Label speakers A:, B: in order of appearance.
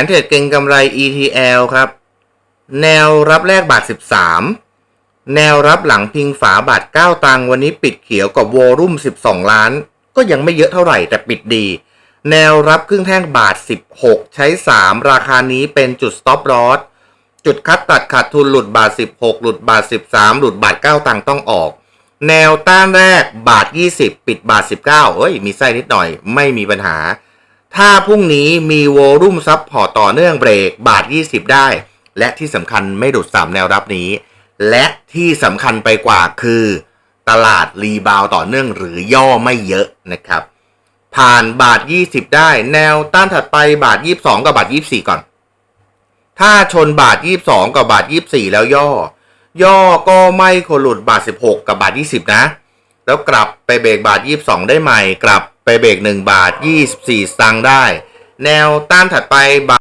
A: นเทรดเก่งกำไร ETL ครับ แนวรับแรกบาท 13 แนวรับหลังพิงฝาบาท 9 ตังค์วันนี้ปิดเขียวกับวอลุ่ม 12 ล้าน ก็ยังไม่เยอะเท่าไหร่แต่ปิดดี แนวรับครึ่งแท่งบาท 16 ใช้ 3 ราคานี้เป็นจุด stop loss จุดคัดตัดขาดทุนหลุดบาท 16 หลุดบาท 13 หลุดบาท 9 ตังค์ต้องออก แนวต้านแรกบาท 20 ปิดบาท 19 เอ้ย มีไส้นิดหน่อยไม่มีปัญหา ถ้าพรุ่งนี้มีโวลุ่มซับพอร์ตต่อเนื่องเบรกบาท 20 ได้ และที่สำคัญไม่หลุด3 แนวรับนี้ และที่สำคัญไปกว่าคือตลาดรีบาวต่อเนื่องหรือย่อไม่เยอะนะครับ ผ่านบาท 20 ได้ แนวต้านถัดไปบาท 22 กับบาท 24 ก่อน ถ้าชนบาท 22 กับบาท 24 แล้วย่อ ย่อก็ไม่ควรหลุดบาท 16 กับบาท 20 นะ แล้วกลับไปเบรกบาท 22 ได้ใหม่กลับ ไปเบรก1บาท 24สตางค์ได้ แนวต้านถัดไปบาท